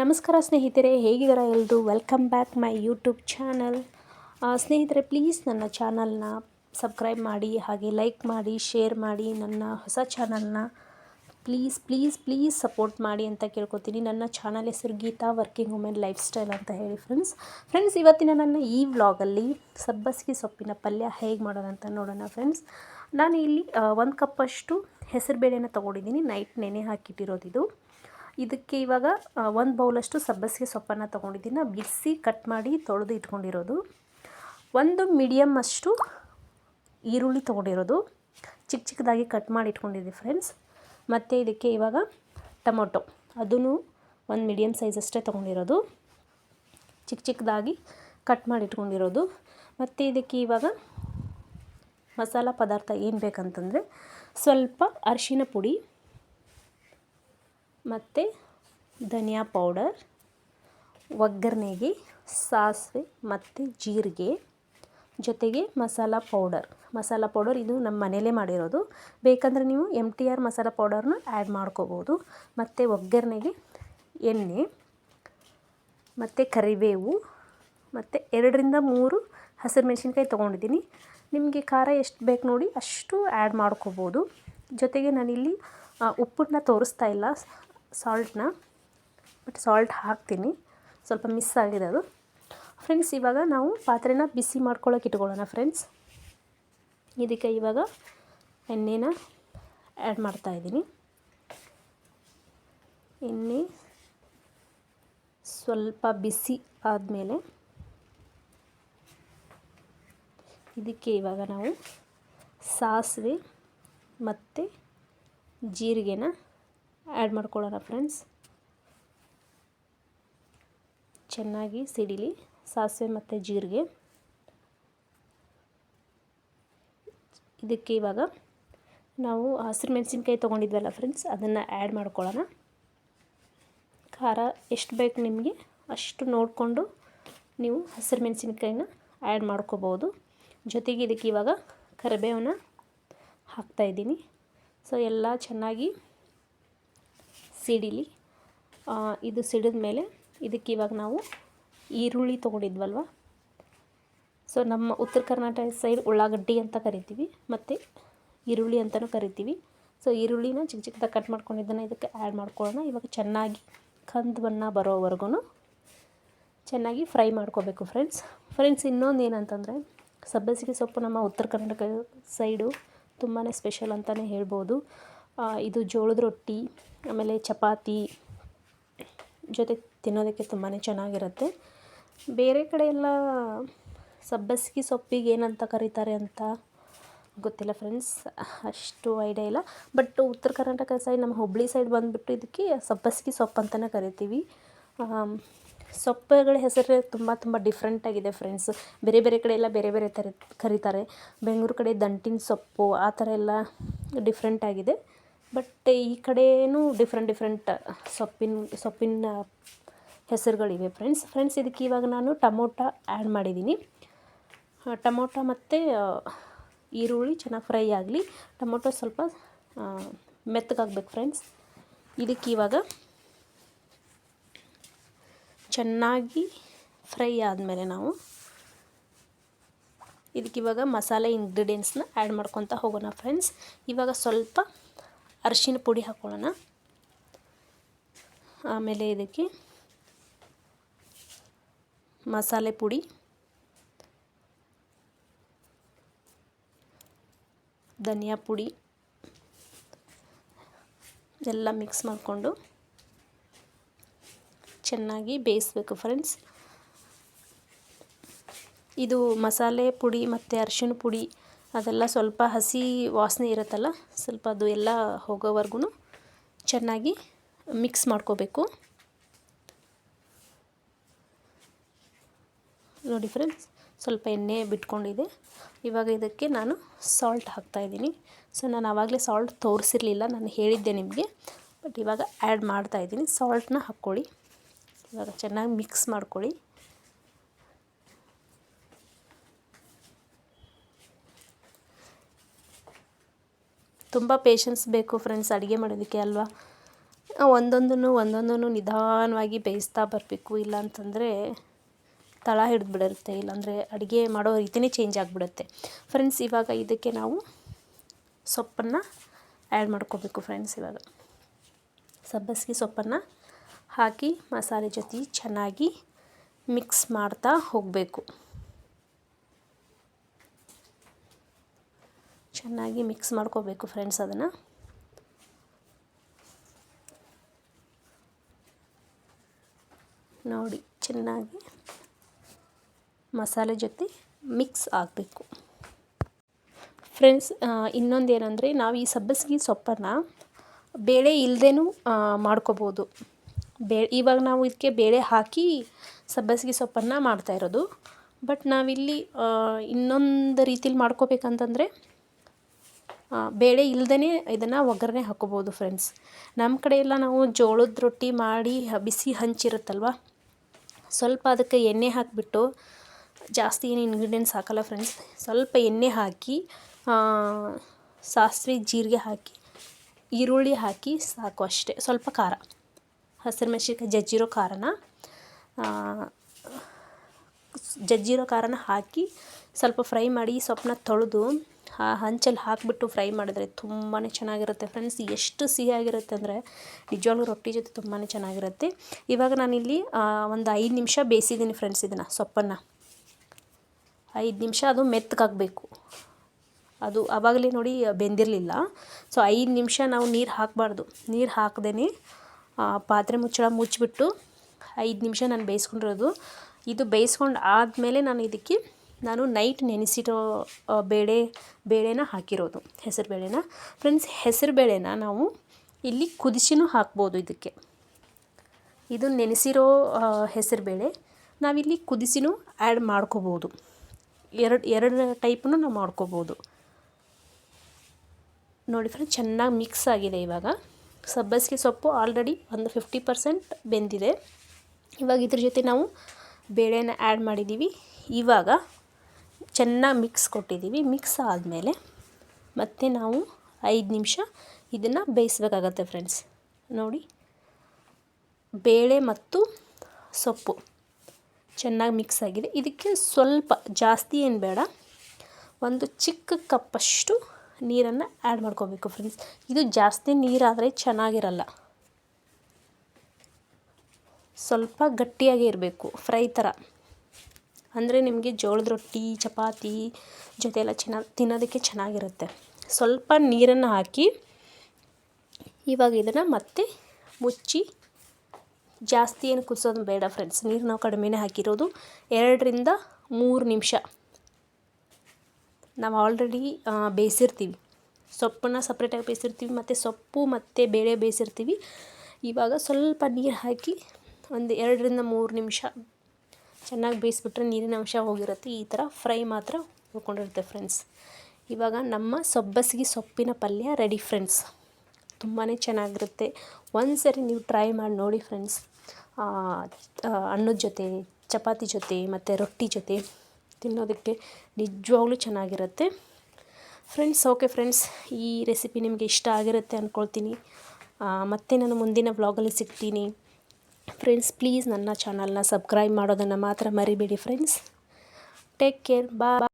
ನಮಸ್ಕಾರ ಸ್ನೇಹಿತರೆ, ಹೇಗಿದ್ದಾರೆ ಎಲ್ಲರೂ welcome back my YouTube channel ಸ್ನೇಹಿತರೆ ಪ್ಲೀಸ್ ನನ್ನ ಚಾನಲ್ನ ಸಬ್ಸ್ಕ್ರೈಬ್ ಮಾಡಿ, ಹಾಗೆ ಲೈಕ್ ಮಾಡಿ ಶೇರ್ ಮಾಡಿ, ನನ್ನ ಹೊಸ ಚಾನಲ್ನ ಪ್ಲೀಸ್ ಪ್ಲೀಸ್ ಪ್ಲೀಸ್ ಸಪೋರ್ಟ್ ಮಾಡಿ ಅಂತ ಕೇಳ್ಕೊತೀನಿ. ನನ್ನ ಚಾನಲ್ ಹೆಸರು Geetha working women life style ಅಂತ ಹೇಳಿ ಫ್ರೆಂಡ್ಸ್ ಫ್ರೆಂಡ್ಸ್ ಇವತ್ತಿನ ನನ್ನ ಈ ವ್ಲಾಗಲ್ಲಿ ಸಬ್ಬಸಿಗೆ ಸೊಪ್ಪಿನ ಪಲ್ಯ ಹೇಗೆ ಮಾಡೋಣ ಅಂತ ನೋಡೋಣ ಫ್ರೆಂಡ್ಸ್ ನಾನು ಇಲ್ಲಿ ಒಂದು ಕಪ್ಪಷ್ಟು ಹೆಸರುಬೇಳೆನ ತೊಗೊಂಡಿದ್ದೀನಿ. ನೈಟ್ ನೆನೆ ಹಾಕಿಟ್ಟಿರೋದಿದು. ಇದಕ್ಕೆ ಇವಾಗ ಒಂದು ಬೌಲಷ್ಟು ಸಬ್ಬಸಿಗೆ ಸೊಪ್ಪನ್ನು ತೊಗೊಂಡಿದ್ದೀನಿ ಬಿಸಿ ಕಟ್ ಮಾಡಿ ತೊಳೆದು ಇಟ್ಕೊಂಡಿರೋದು. ಒಂದು ಮೀಡಿಯಮ್ ಅಷ್ಟು ಈರುಳ್ಳಿ ತೊಗೊಂಡಿರೋದು. ಚಿಕ್ಕ ಚಿಕ್ಕದಾಗಿ ಕಟ್ ಮಾಡಿ ಇಟ್ಕೊಂಡಿದ್ದೆ ಫ್ರೆಂಡ್ಸ್. ಮತ್ತು ಇದಕ್ಕೆ ಇವಾಗ ಟೊಮೊಟೊ. ಅದೂ ಒಂದು ಮೀಡಿಯಮ್ ಸೈಜ್ ಅಷ್ಟೇ ತೊಗೊಂಡಿರೋದು. ಚಿಕ್ಕ ಚಿಕ್ಕದಾಗಿ ಕಟ್ ಮಾಡಿ ಇಟ್ಕೊಂಡಿರೋದು. ಮತ್ತು ಇದಕ್ಕೆ ಇವಾಗ ಮಸಾಲ ಪದಾರ್ಥ ಏನು ಬೇಕಂತಂದರೆ ಸ್ವಲ್ಪ ಅರಿಶಿನ ಪುಡಿ ಮತ್ತು ಧನಿಯಾ ಪೌಡರ್, ಒಗ್ಗರಣೆಗೆ ಸಾಸಿವೆ ಮತ್ತು ಜೀರಿಗೆ, ಜೊತೆಗೆ ಮಸಾಲ ಪೌಡರ್. ಮಸಾಲ ಪೌಡರ್ ಇದು ನಮ್ಮ ಮನೆಯಲ್ಲೇ ಮಾಡಿರೋದು. ಬೇಕಂದರೆ ನೀವು ಎಂ ಟಿ ಆರ್ ಮಸಾಲ ಪೌಡರ್ನ ಆ್ಯಡ್ ಮಾಡ್ಕೋಬೋದು. ಮತ್ತು ಒಗ್ಗರಣೆಗೆ ಎಣ್ಣೆ, ಮತ್ತು ಕರಿಬೇವು, ಮತ್ತು ಎರಡರಿಂದ ಮೂರು ಹಸಿರು ಮೆಣಸಿನ್ಕಾಯಿ ತೊಗೊಂಡಿದ್ದೀನಿ. ನಿಮಗೆ ಖಾರ ಎಷ್ಟು ಬೇಕು ನೋಡಿ ಅಷ್ಟು ಆ್ಯಡ್ ಮಾಡ್ಕೋಬೋದು. ಜೊತೆಗೆ ನಾನಿಲ್ಲಿ ಉಪ್ಪನ್ನ ತೋರಿಸ್ತಾ ಇಲ್ಲ. ಸಾಲ್ಟ್ನ ಬಟ್ ಸಾಲ್ಟ್ ಹಾಕ್ತೀನಿ. ಸ್ವಲ್ಪ ಮಿಸ್ ಆಗಿದೆ ಅದು. ಫ್ರೆಂಡ್ಸ್ ಇವಾಗ ನಾವು ಪಾತ್ರೆನ ಬಿಸಿ ಮಾಡ್ಕೊಳ್ಳೋಕೆ ಇಟ್ಕೊಳ್ಳೋಣ ಫ್ರೆಂಡ್ಸ್ ಇದಕ್ಕೆ ಇವಾಗ ಎಣ್ಣೆನ ಆ್ಯಡ್ ಮಾಡ್ತಾಯಿದ್ದೀನಿ ಎಣ್ಣೆ ಸ್ವಲ್ಪ ಬಿಸಿ ಆದಮೇಲೆ ಇದಕ್ಕೆ ಇವಾಗ ನಾವು ಸಾಸಿವೆ ಮತ್ತು ಜೀರಿಗೆನ ಆ್ಯಡ್ ಮಾಡ್ಕೊಳ್ಳೋಣ ಫ್ರೆಂಡ್ಸ್ ಚೆನ್ನಾಗಿ ಸಿಡಿಲಿ ಸಾಸಿವೆ ಮತ್ತು ಜೀರಿಗೆ. ಇದಕ್ಕೆ ಇವಾಗ ನಾವು ಹಸಿರು ಮೆಣಸಿನ್ಕಾಯಿ ತೊಗೊಂಡಿದ್ವಲ್ಲ ಫ್ರೆಂಡ್ಸ್ ಅದನ್ನು ಆ್ಯಡ್ ಮಾಡ್ಕೊಳ್ಳೋಣ. ಖಾರ ಎಷ್ಟು ಬೇಕು ನಿಮಗೆ ಅಷ್ಟು ನೋಡಿಕೊಂಡು ನೀವು ಹಸಿರು ಮೆಣಸಿನ್ಕಾಯಿನ ಆ್ಯಡ್ ಮಾಡ್ಕೋಬೋದು. ಜೊತೆಗೆ ಇದಕ್ಕೆ ಇವಾಗ ಕರಿಬೇವನ್ನ ಹಾಕ್ತಾಯಿದ್ದೀನಿ ಸೊ ಎಲ್ಲ ಚೆನ್ನಾಗಿ ಸಿಡಿಲಿ ಇದು ಸಿಡಿದ ಮೇಲೆ ಇದಕ್ಕೆ ಇವಾಗ ನಾವು ಈರುಳ್ಳಿ ತೊಗೊಂಡಿದ್ವಲ್ವ? ಸೊ ನಮ್ಮ ಉತ್ತರ ಕರ್ನಾಟಕ ಸೈಡ್ ಉಳ್ಳಾಗಡ್ಡಿ ಅಂತ ಕರಿತೀವಿ, ಮತ್ತು ಈರುಳ್ಳಿ ಅಂತಲೂ ಕರಿತೀವಿ. ಸೊ ಈರುಳ್ಳಿನ ಚಿಕ್ಕ ಚಿಕ್ಕದಾಗಿ ಕಟ್ ಮಾಡ್ಕೊಂಡಿದ್ದನ್ನು ಇದಕ್ಕೆ ಆ್ಯಡ್ ಮಾಡ್ಕೊಳ್ಳೋಣ. ಇವಾಗ ಚೆನ್ನಾಗಿ ಕಂದು ಬಣ್ಣ ಬರೋವರೆಗೂ ಚೆನ್ನಾಗಿ ಫ್ರೈ ಮಾಡ್ಕೋಬೇಕು ಫ್ರೆಂಡ್ಸ್ ಫ್ರೆಂಡ್ಸ್ ಇನ್ನೊಂದು ಏನಂತಂದರೆ, ಸಬ್ಬಸಿಗೆ ಸೊಪ್ಪು ನಮ್ಮ ಉತ್ತರ ಕರ್ನಾಟಕ ಸೈಡು ತುಂಬಾ ಸ್ಪೆಷಲ್ ಅಂತಲೇ ಹೇಳ್ಬೋದು. ಇದು ಜೋಳದ ರೊಟ್ಟಿ, ಆಮೇಲೆ ಚಪಾತಿ ಜೊತೆ ತಿನ್ನೋದಕ್ಕೆ ತುಂಬಾ ಚೆನ್ನಾಗಿರುತ್ತೆ. ಬೇರೆ ಕಡೆ ಎಲ್ಲ ಸಬ್ಬಸಿಗೆ ಸೊಪ್ಪಿಗೆ ಏನಂತ ಕರೀತಾರೆ ಅಂತ ಗೊತ್ತಿಲ್ಲ ಫ್ರೆಂಡ್ಸ್ ಅಷ್ಟು ಐಡಿಯಾ ಇಲ್ಲ. ಬಟ್ ಉತ್ತರ ಕರ್ನಾಟಕ ಸೈಡ್ ನಮ್ಮ ಹುಬ್ಳಿ ಸೈಡ್ ಬಂದುಬಿಟ್ಟು ಇದಕ್ಕೆ ಸಬ್ಬಸಿಗೆ ಸೊಪ್ಪು ಅಂತಲೇ ಕರಿತೀವಿ. ಸೊಪ್ಪುಗಳ ಹೆಸರು ತುಂಬ ತುಂಬ ಡಿಫ್ರೆಂಟಾಗಿದೆ ಫ್ರೆಂಡ್ಸ್ ಬೇರೆ ಬೇರೆ ಕಡೆ ಎಲ್ಲ ಬೇರೆ ಬೇರೆ ಥರ ಕರೀತಾರೆ. ಬೆಂಗಳೂರು ಕಡೆ ದಂಟಿನ ಸೊಪ್ಪು, ಆ ಥರ ಎಲ್ಲ ಡಿಫ್ರೆಂಟಾಗಿದೆ ಬಟ್ ಈ ಕಡೆಯೂ ಡಿಫ್ರೆಂಟ್ ಡಿಫ್ರೆಂಟ್ ಸೊಪ್ಪಿನ ಸೊಪ್ಪಿನ ಹೆಸರುಗಳಿವೆ ಫ್ರೆಂಡ್ಸ್ ಫ್ರೆಂಡ್ಸ್ ಇದಕ್ಕೆ ಇವಾಗ ನಾನು ಟಮೋಟ ಆ್ಯಡ್ ಮಾಡಿದ್ದೀನಿ. ಟಮೋಟ ಮತ್ತು ಈರುಳ್ಳಿ ಚೆನ್ನಾಗಿ ಫ್ರೈ ಆಗಲಿ. ಟೊಮೊಟೊ ಸ್ವಲ್ಪ ಮೆತ್ತಗಾಗಬೇಕು ಫ್ರೆಂಡ್ಸ್ ಇದಕ್ಕೆ ಇವಾಗ ಚೆನ್ನಾಗಿ ಫ್ರೈ ಆದಮೇಲೆ ನಾವು ಇದಕ್ಕಿವಾಗ ಮಸಾಲೆ ಇಂಗ್ರೀಡಿಯೆಂಟ್ಸ್ನ ಆ್ಯಡ್ ಮಾಡ್ಕೊತ ಹೋಗೋಣ ಫ್ರೆಂಡ್ಸ್ ಇವಾಗ ಸ್ವಲ್ಪ ಅರಿಶಿನ ಪುಡಿ ಹಾಕ್ಕೊಳ್ಳೋಣ ಆಮೇಲೆ ಇದಕ್ಕೆ ಮಸಾಲೆ ಪುಡಿ. ಧನಿಯಾ ಪುಡಿ. ಎಲ್ಲ ಮಿಕ್ಸ್ ಮಾಡಿಕೊಂಡು ಚೆನ್ನಾಗಿ ಬೇಯಿಸ್ಬೇಕು ಫ್ರೆಂಡ್ಸ್. ಇದು ಮಸಾಲೆ ಪುಡಿ ಮತ್ತು ಅರಿಶಿನ ಪುಡಿ ಅದೆಲ್ಲ ಸ್ವಲ್ಪ ಹಸಿ ವಾಸನೆ ಇರುತ್ತಲ್ಲ, ಸ್ವಲ್ಪ ಅದು ಎಲ್ಲ ಹೋಗೋವರೆಗೂ ಚೆನ್ನಾಗಿ ಮಿಕ್ಸ್ ಮಾಡ್ಕೋಬೇಕು. ನೋಡಿ ಫ್ರೆಂಡ್ಸ್, ಸ್ವಲ್ಪ ಎಣ್ಣೆ ಬಿಟ್ಕೊಂಡಿದೆ. ಇವಾಗ ಇದಕ್ಕೆ ನಾನು ಸಾಲ್ಟ್ ಹಾಕ್ತಾಯಿದ್ದೀನಿ ಸೊ, ನಾನು ಆವಾಗಲೇ ಸಾಲ್ಟ್ ತೋರಿಸಿರಲಿಲ್ಲ, ನಾನು ಹೇಳಿದ್ದೆ ನಿಮಗೆ. ಬಟ್ ಇವಾಗ ಆ್ಯಡ್ ಮಾಡ್ತಾಯಿದ್ದೀನಿ ಸಾಲ್ಟನ್ನ ಹಾಕ್ಕೊಳ್ಳಿ. ಇವಾಗ ಚೆನ್ನಾಗಿ ಮಿಕ್ಸ್ ಮಾಡ್ಕೊಳ್ಳಿ. ತುಂಬ ಪೇಷನ್ಸ್ ಬೇಕು ಫ್ರೆಂಡ್ಸ್ ಅಡುಗೆ ಮಾಡೋದಕ್ಕೆ ಅಲ್ವಾ? ಒಂದೊಂದನ್ನು ಒಂದೊಂದನ್ನು ನಿಧಾನವಾಗಿ ಬೇಯಿಸ್ತಾ ಬರಬೇಕು. ಇಲ್ಲಾಂತಂದರೆ ತಳ ಹಿಡಿದ್ಬಿಡುತ್ತೆ. ಇಲ್ಲಾಂದರೆ ಅಡುಗೆ ಮಾಡೋ ರೀತಿಯೇ ಚೇಂಜ್ ಆಗಿಬಿಡುತ್ತೆ. ಫ್ರೆಂಡ್ಸ್ ಇವಾಗ ಇದಕ್ಕೆ ನಾವು ಸೊಪ್ಪನ್ನು ಆ್ಯಡ್ ಮಾಡ್ಕೋಬೇಕು ಫ್ರೆಂಡ್ಸ್ ಇವಾಗ. ಸಬ್ಬಸಿಗೆ ಸೊಪ್ಪನ್ನು ಹಾಕಿ ಮಸಾಲೆ ಜೊತೆ ಚೆನ್ನಾಗಿ ಮಿಕ್ಸ್ ಮಾಡ್ತಾ ಹೋಗಬೇಕು. ಚೆನ್ನಾಗಿ ಮಿಕ್ಸ್ ಮಾಡ್ಕೋಬೇಕು ಫ್ರೆಂಡ್ಸ್ ಅದನ್ನು. ನೋಡಿ, ಚೆನ್ನಾಗಿ ಮಸಾಲೆ ಜೊತೆ ಮಿಕ್ಸ್ ಆಗಬೇಕು. ಫ್ರೆಂಡ್ಸ್ ಇನ್ನೊಂದು ಏನಂದರೆ ನಾವು ಈ ಸಬ್ಬಸಿಗೆ ಸೊಪ್ಪನ್ನು ಬೇಳೆ ಇಲ್ಲದೇನೂ ಮಾಡ್ಕೋಬೋದು. ಬೇ, ಇವಾಗ ನಾವು ಇದಕ್ಕೆ ಬೇಳೆ ಹಾಕಿ ಸಬ್ಬಸಿಗೆ ಸೊಪ್ಪನ್ನು ಮಾಡ್ತಾಯಿರೋದು ಬಟ್ ನಾವಿಲ್ಲಿ ಇನ್ನೊಂದು ರೀತಿಲಿ ಮಾಡ್ಕೋಬೇಕಂತಂದರೆ ಬೇಳೆ ಇಲ್ಲದೇ ಇದನ್ನು ಒಗ್ಗರಣೆ ಹಾಕ್ಕೋಬೋದು ಫ್ರೆಂಡ್ಸ್ ನಮ್ಮ ಕಡೆ ಎಲ್ಲ ನಾವು ಜೋಳದ ರೊಟ್ಟಿ ಮಾಡಿ ಬಿಸಿ ಹಂಚಿರುತ್ತಲ್ವ? ಸ್ವಲ್ಪ ಅದಕ್ಕೆ ಎಣ್ಣೆ ಹಾಕಿಬಿಟ್ಟು ಜಾಸ್ತಿ ಏನು ಇಂಗ್ರೀಡಿಯೆಂಟ್ಸ್ ಹಾಕಲ್ಲ ಫ್ರೆಂಡ್ಸ್ ಸ್ವಲ್ಪ ಎಣ್ಣೆ ಹಾಕಿ ಸಾಸಿವೆ ಜೀರಿಗೆ ಹಾಕಿ, ಈರುಳ್ಳಿ ಹಾಕಿ ಸಾಕು ಅಷ್ಟೇ. ಸ್ವಲ್ಪ ಖಾರ, ಹಸಿರು ಮೆಣಸಿನ್ಕಾಯಿ ಜಜ್ಜಿರೋ ಖಾರನ ಜಜ್ಜಿರೋ ಖಾರನ ಹಾಕಿ ಸ್ವಲ್ಪ ಫ್ರೈ ಮಾಡಿ ಸೊಪ್ಪನ್ನ ತೊಳೆದು ಆ ಹಂಚಲ್ಲಿ ಹಾಕಿಬಿಟ್ಟು ಫ್ರೈ ಮಾಡಿದ್ರೆ ತುಂಬಾ ಚೆನ್ನಾಗಿರುತ್ತೆ. ಫ್ರೆಂಡ್ಸ್, ಎಷ್ಟು ಸಿಹಿಯಾಗಿರುತ್ತೆ ಅಂದರೆ ನಿಜವಾಗ್ಲೂ ರೊಟ್ಟಿ ಜೊತೆ ತುಂಬಾ ಚೆನ್ನಾಗಿರುತ್ತೆ. ಇವಾಗ ನಾನಿಲ್ಲಿ ಒಂದು ಐದು ನಿಮಿಷ ಬೇಯಿಸಿದ್ದೀನಿ ಫ್ರೆಂಡ್ಸ್ ಇದನ್ನು, ಸೊಪ್ಪನ್ನು. ಐದು ನಿಮಿಷ ಅದು ಮೆತ್ತಗಾಗಬೇಕು. ಅದು ಆವಾಗಲೇ ನೋಡಿ ಬೆಂದಿರಲಿಲ್ಲ. ಸೊ, ಐದು ನಿಮಿಷ ನಾವು ನೀರು ಹಾಕಬಾರ್ದು. ನೀರು ಹಾಕ್ದೇ ಪಾತ್ರೆ ಮುಚ್ಚಳ ಮುಚ್ಚಿಬಿಟ್ಟು ಐದು ನಿಮಿಷ ನಾನು ಬೇಯಿಸ್ಕೊಂಡಿರೋದು. ಇದು ಬೇಯಿಸ್ಕೊಂಡು ಆದಮೇಲೆ ನಾನು ಇದಕ್ಕೆ ನಾನು ನೈಟ್ ನೆನೆಸಿರೋ ಬೇಳೆ, ಬೇಳೆನ ಹಾಕಿರೋದು, ಹೆಸರು ಬೇಳೆನ. ಫ್ರೆಂಡ್ಸ್ ಹೆಸರು ಬೇಳೆನ ನಾವು ಇಲ್ಲಿ ಕುದಿಸಿನೂ ಹಾಕ್ಬೋದು ಇದಕ್ಕೆ. ಇದು ನೆನೆಸಿರೋ ಹೆಸರು ಬೇಳೆ ನಾವಿಲ್ಲಿ ಕುದಿಸಿನೂ ಆ್ಯಡ್ ಮಾಡ್ಕೋಬೋದು. ಎರಡು ಎರಡು ಟೈಪನ್ನು ನಾವು ಮಾಡ್ಕೋಬೋದು. ನೋಡಿ ಫ್ರೆಂಡ್ಸ್ ಚೆನ್ನಾಗಿ ಮಿಕ್ಸ್ ಆಗಿದೆ ಇವಾಗ. ಸಬ್ಬಸಿಗೆ ಸೊಪ್ಪು ಆಲ್ರೆಡಿ ಒಂದು ಫಿಫ್ಟಿ ಪರ್ಸೆಂಟ್ ಬೆಂದಿದೆ. ಇವಾಗ ಇದ್ರ ಜೊತೆ ನಾವು ಬೇಳೆನ ಆ್ಯಡ್ ಮಾಡಿದ್ದೀವಿ ಇವಾಗ ಚೆನ್ನಾಗಿ ಮಿಕ್ಸ್ ಕೊಟ್ಟಿದ್ದೀವಿ. ಮಿಕ್ಸ್ ಆದಮೇಲೆ ಮತ್ತೆ ನಾವು ಐದು ನಿಮಿಷ ಇದನ್ನು ಬೇಯಿಸ್ಬೇಕಾಗತ್ತೆ ಫ್ರೆಂಡ್ಸ್ ನೋಡಿ, ಬೇಳೆ ಮತ್ತು ಸೊಪ್ಪು ಚೆನ್ನಾಗಿ ಮಿಕ್ಸ್ ಆಗಿದೆ. ಇದಕ್ಕೆ ಸ್ವಲ್ಪ ಜಾಸ್ತಿ ಏನು ಬೇಡ, ಒಂದು ಚಿಕ್ಕ ಕಪ್ಪಷ್ಟು ನೀರನ್ನು ಆ್ಯಡ್ ಮಾಡ್ಕೋಬೇಕು ಫ್ರೆಂಡ್ಸ್ ಇದು ಜಾಸ್ತಿ ನೀರಾದರೆ ಚೆನ್ನಾಗಿರಲ್ಲ. ಸ್ವಲ್ಪ ಗಟ್ಟಿಯಾಗಿ ಇರಬೇಕು ಫ್ರೈ ಥರ ಅಂದರೆ ನಿಮಗೆ ಜೋಳದ ರೊಟ್ಟಿ, ಚಪಾತಿ ಜೊತೆ ಎಲ್ಲ ಚೆನ್ನಾಗಿ ತಿನ್ನೋದಕ್ಕೆ ಚೆನ್ನಾಗಿರುತ್ತೆ. ಸ್ವಲ್ಪ ನೀರನ್ನು ಹಾಕಿ ಇವಾಗ ಇದನ್ನು ಮತ್ತೆ ಮುಚ್ಚಿ ಜಾಸ್ತಿ ಏನು ಕುದಿಸೋದು ಬೇಡ ಫ್ರೆಂಡ್ಸ್ ನೀರು ನಾವು ಕಡಿಮೆನೇ ಹಾಕಿರೋದು ಎರಡರಿಂದ ಮೂರು ನಿಮಿಷ. ನಾವು ಆಲ್ರೆಡಿ ಬೇಯಿಸಿರ್ತೀವಿ. ಸೊಪ್ಪನ್ನು ಸಪ್ರೇಟಾಗಿ ಬೇಯಿಸಿರ್ತೀವಿ ಮತ್ತು ಸೊಪ್ಪು ಮತ್ತು ಬೇಳೆ ಬೇಯಿಸಿರ್ತೀವಿ. ಇವಾಗ ಸ್ವಲ್ಪ ನೀರು ಹಾಕಿ ಒಂದು ಎರಡರಿಂದ ಮೂರು ನಿಮಿಷ ಚೆನ್ನಾಗಿ ಬೇಯಿಸ್ಬಿಟ್ರೆ ನೀರಿನ ಅಂಶ ಹೋಗಿರುತ್ತೆ. ಈ ಥರ ಫ್ರೈ ಮಾತ್ರ ಉಳ್ಕೊಂಡಿರುತ್ತೆ ಫ್ರೆಂಡ್ಸ್ ಇವಾಗ ನಮ್ಮ ಸೊಬ್ಬಸಿಗೆ ಸೊಪ್ಪಿನ ಪಲ್ಯ ರೆಡಿ ಫ್ರೆಂಡ್ಸ್ ತುಂಬಾ ಚೆನ್ನಾಗಿರುತ್ತೆ. ಒಂದು ಸರಿ ನೀವು ಟ್ರೈ ಮಾಡಿ ನೋಡಿ ಫ್ರೆಂಡ್ಸ್ ಅನ್ನದ ಜೊತೆ, ಚಪಾತಿ ಜೊತೆ ಮತ್ತು ರೊಟ್ಟಿ ಜೊತೆ ತಿನ್ನೋದಕ್ಕೆ ನಿಜವಾಗ್ಲೂ ಚೆನ್ನಾಗಿರುತ್ತೆ. ಫ್ರೆಂಡ್ಸ್ ಓಕೆ ಫ್ರೆಂಡ್ಸ್ ಈ ರೆಸಿಪಿ ನಿಮಗೆ ಇಷ್ಟ ಆಗಿರುತ್ತೆ ಅಂದ್ಕೊಳ್ತೀನಿ ಮತ್ತೆ ನಾನು ಮುಂದಿನ ವ್ಲಾಗಲ್ಲಿ ಸಿಗ್ತೀನಿ. ಫ್ರೆಂಡ್ಸ್ ಪ್ಲೀಸ್ ನನ್ನ ಚಾನಲ್ನ ಸಬ್ಸ್ಕ್ರೈಬ್ ಮಾಡೋದನ್ನು ಮಾತ್ರ ಮರಿಬೇಡಿ ಫ್ರೆಂಡ್ಸ್. ಟೇಕ್ ಕೇರ್ ಬಾ